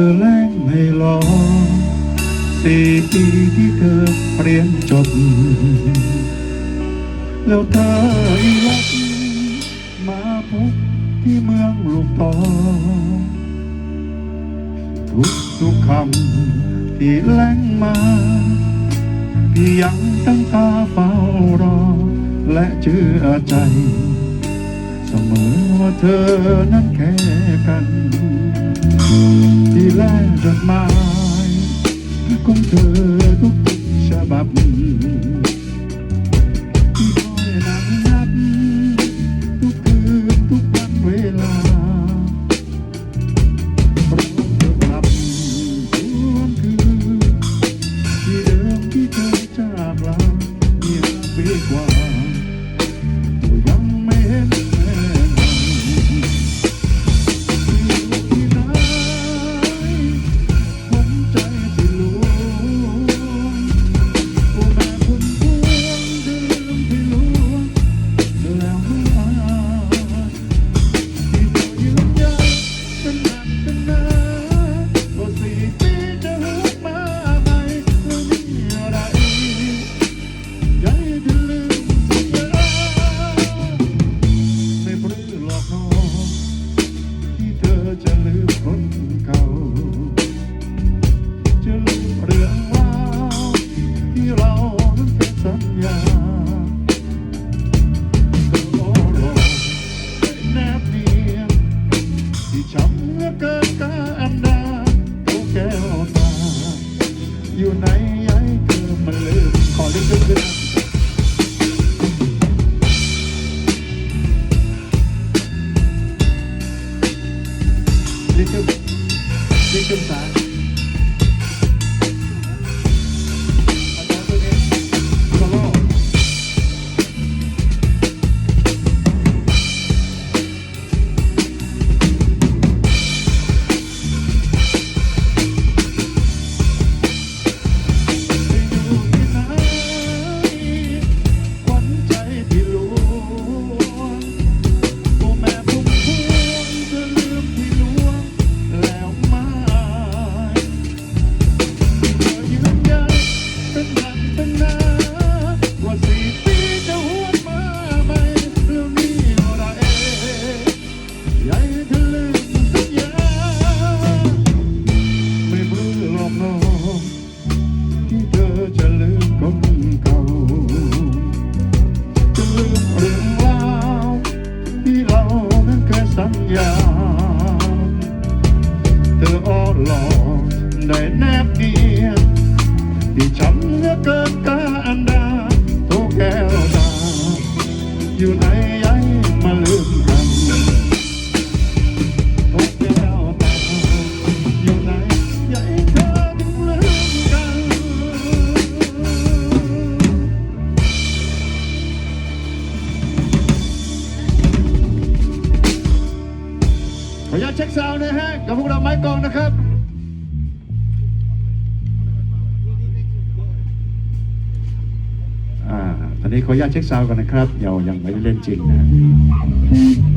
อแล้งให้รอสี่ปีที่เธอเรียนจบ แล้วเธออีลักมาพบที่เมืองลูกตอทุกทุกคำที่แล้งมาพี่ยังตั้งตาเฝ้ารอ และเชื่อใจ เสมอว่าเธอนั้นแค่กัน ที่แลกจดหมายของเธอทุกฉบับที่คอยนั่งนับทุกคืนทุกวันเวลาเราจะกลับทวนคืนที่เดิมที่เธอจากลาเมื่อปีกว่า ลิทึมลิ ได้แนบเนียนที่ช้ำเลือเกินการดาโทแก้วตาอยู่ไหนย้ายมาลืมกันโทแก้วตาอยู่ไหนย้ายเธอถึงลืมกัน ขออนุญาตเช็คซาวน์นะฮะกับพวกเราไม้กองนะครับ นนี้ขออนุญาตเช็คซาวน์กันนะครับยังยังไม่ได้เล่นจริงนะ